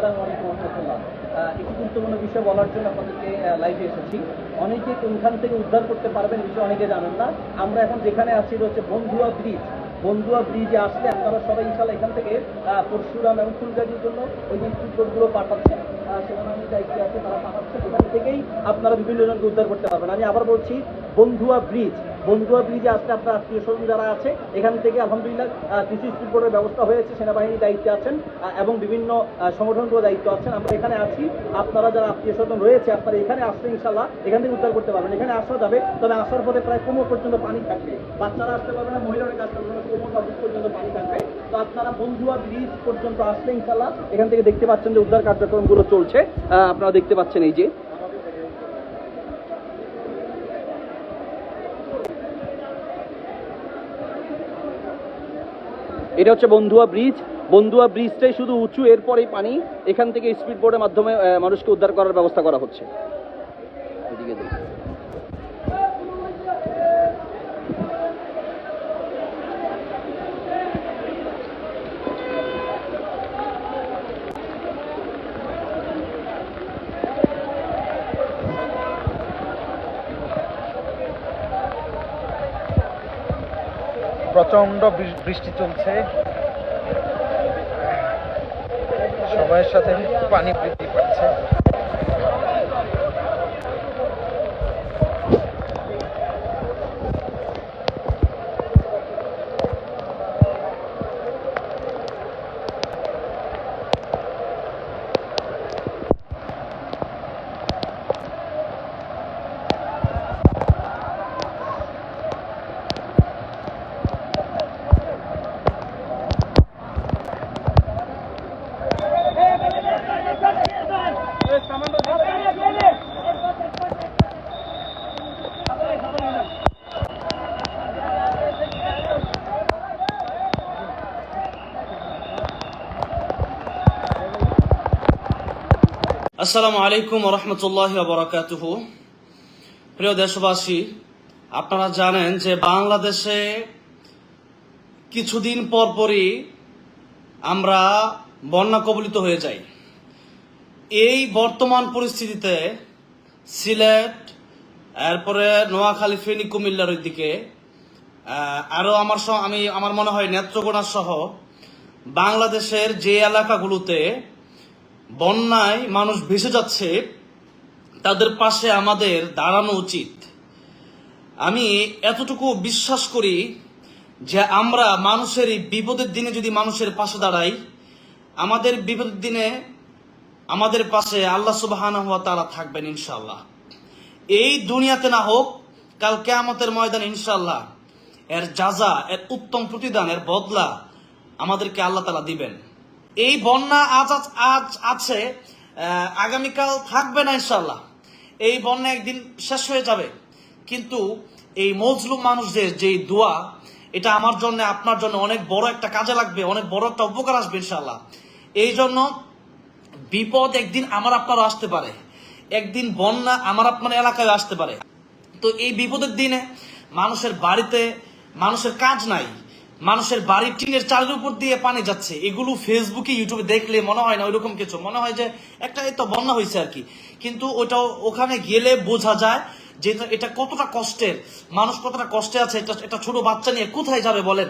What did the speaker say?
আসসালামু একটি গুরুত্বপূর্ণ বিষয় বলার জন্য আপনাদেরকে লাইভে এসেছি। অনেকে কোনখান থেকে উদ্ধার করতে পারবেন বিষয় অনেকে জানেন না। আমরা এখন যেখানে আছি হচ্ছে বন্ধুয়া ব্রিজ বন্ধুয়া ব্রিজে আসলে আপনারা সবাই ইনশাল্লাহ এখান থেকে পরশুরাম এবং ফুলগাজির জন্য ওই যে স্পিডবোটগুলো পাঠাচ্ছে আহ, সেনাবাহিনী দায়িত্বে আছে তারা পাঠাচ্ছে। এখান থেকেই আপনারা বিভিন্ন জনকে উদ্ধার করতে পারবেন। আমি আবার বলছি বন্ধুয়া ব্রিজ বন্ধুয়া ব্রিজে আসলে আপনার আত্মীয় স্বজন যারা আছে এখান থেকে আলহামদুলিল্লাহ আহ, কিছু স্পিডবোটের ব্যবস্থা হয়েছে সেনাবাহিনী দায়িত্বে আছেন এবং বিভিন্ন সংগঠনগুলো দায়িত্ব আছেন। আমরা এখানে আছি আপনারা যারা আত্মীয় স্বজন রয়েছে আপনারা এখানে আসলে ইনশাল্লাহ এখান থেকে উদ্ধার করতে পারবেন। এখানে আসা যাবে তবে আসার পথে প্রায় কোমর পর্যন্ত পানি থাকবে। বাচ্চারা আসতে পারবে না মহিলারা কাজ করবে না কোমর বা পর্যন্ত পানি থাকবে। তো আপনারা বন্ধুয়া ব্রিজ পর্যন্ত আসলে ইনশাল্লাহ এখান থেকে দেখতে পাচ্ছেন যে উদ্ধার কার্যক্রমগুলো চলছে। আপনারা দেখতে পাচ্ছেন এই যে এটা হচ্ছে বন্ধুয়া ব্রিজ। বন্ধুয়া ব্রিজটাই শুধু উঁচু, এরপরেই পানি। এখান থেকে স্পিড বোর্ডের মাধ্যমে মানুষকে উদ্ধার করার ব্যবস্থা করা হচ্ছে। প্রচণ্ড বৃষ্টি চলছে। সময়ের সাথে পানি বৃদ্ধি পাচ্ছে। আসসালামু আলাইকুম রহমতুল্লাহ বরাকাতুহ। প্রিয় দেশবাসী, আপনারা জানেন যে বাংলাদেশে কিছুদিন পর পরই আমরা বন্যা কবলিত হয়ে যাই। এই বর্তমান পরিস্থিতিতে সিলেট, এরপরে নোয়াখালী, ফেনী, কুমিল্লার দিকে আরও আমার আমি আমার মনে হয় নেত্রকোনা সহ বাংলাদেশের যে এলাকাগুলোতে বন্যায় মানুষ ভেসে যাচ্ছে, তাদের পাশে আমাদের দাঁড়ানো উচিত। আমি এতটুকু বিশ্বাস করি যে আমরা মানুষের এই বিপদের দিনে যদি মানুষের পাশে দাঁড়াই, আমাদের বিপদের দিনে আমাদের পাশে আল্লাহ সুবাহান হওয়া তারা থাকবেন ইনশাল্লাহ এই দুনিয়াতে না হোক, কাল কেয়ামতের ময়দান ইনশাল্লাহ এর যাজা এর উত্তম প্রতিদান, এর বদলা আমাদেরকে আল্লাহ তালা দিবেন। এই বন্যা আজ আজ- আছে আগামীকাল থাকবে না ইনশাল্লাহ এই বন্যা একদিন শেষ হয়ে যাবে। কিন্তু এই মজলুম মানুষদের যে দোয়া, এটা আমার জন্য, আপনার জন্য অনেক বড় একটা কাজে লাগবে, অনেক বড় একটা উপকার আসবে ইনশাল্লাহ এই জন্য বিপদ একদিন আমার আপনারও আসতে পারে। একদিন বন্যা আমার আপনার এলাকায় আসতে পারে। তো এই বিপদের দিনে মানুষের বাড়িতে মানুষের কাজ নাই। মানুষের বাড়ির টিনের চালের উপর দিয়ে পানি যাচ্ছে। এগুলো ফেসবুকে ইউটিউবে দেখলে মনে হয় না ওইরকম কিছু। মনে হয় যে একটা এই তো বন্যা হয়েছে আর কি। কিন্তু ওটা ওখানে গেলে বোঝা যায় যে এটা- কতটা কষ্টের। মানুষ কতটা কষ্টে আছে এটা ছোট বাচ্চা নিয়ে কোথায় যাবে বলেন?